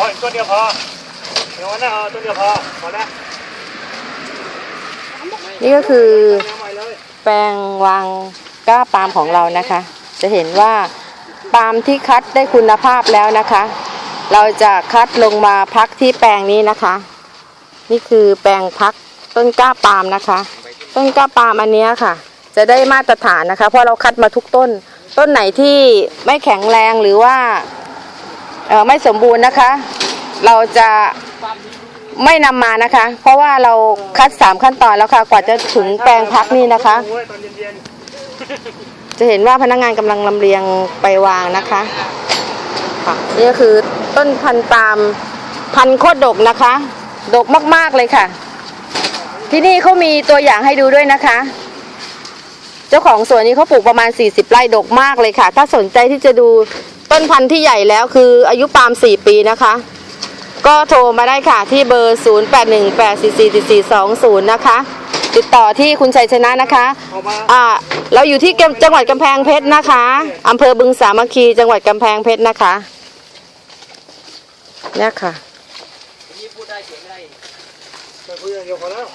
ออีกต้นเดียวพอเดี๋ยวนะเอาต้นเดียวพอพอแล้วนี่ก็คือแปลงวางก้าปาล์มของเรานะคะ จะเห็นว่าปาล์มที่คัดได้คุณภาพแล้วนะคะ เราจะคัดลงมาพักที่แปลงนี้นะคะ นี่คือแปลงพักต้นก้าปาล์มนะคะ ต้นก้าปาล์มอันนี้ค่ะ จะได้มาตรฐานนะคะ เพราะเราคัดมาทุกต้น ต้นไหนที่ไม่แข็งแรงหรือว่า ไม่สมบูรณ์นะคะ เราจะไม่นำมานะคะ เพราะว่าเราคัดสามขั้นตอนแล้วค่ะ กว่าจะถึงแปลงพักนี่นะคะ จะเห็นว่าพนักงานกำลังลำเลียงไปวางนะคะนี่คือต้นพันธุ์ปาล์มพันธุ์โคตรดกนะคะ ดกมากๆเลยค่ะ ที่นี่เขามีตัวอย่างให้ดูด้วยนะคะ เจ้าของสวนนี้เขาปลูกประมาณ 40 ไร่ดกมากเลยค่ะ ถ้าสนใจที่จะดู ต้นพันธุ์ที่ใหญ่แล้วคืออายุปาล์ม4 ปีนะคะ ก็โทรมาได้ค่ะที่เบอร์ 0818444420 นะคะ ติดต่อที่คุณชัยชนะนะคะอ่าเราอยู่ที่จังหวัดกำแพงเพชรนะคะอำเภอบึงสามัคคี จังหวัดกำแพงเพชรนะคะเนี่ยค่ะไปคุยอย่างเดียวพอแล้ว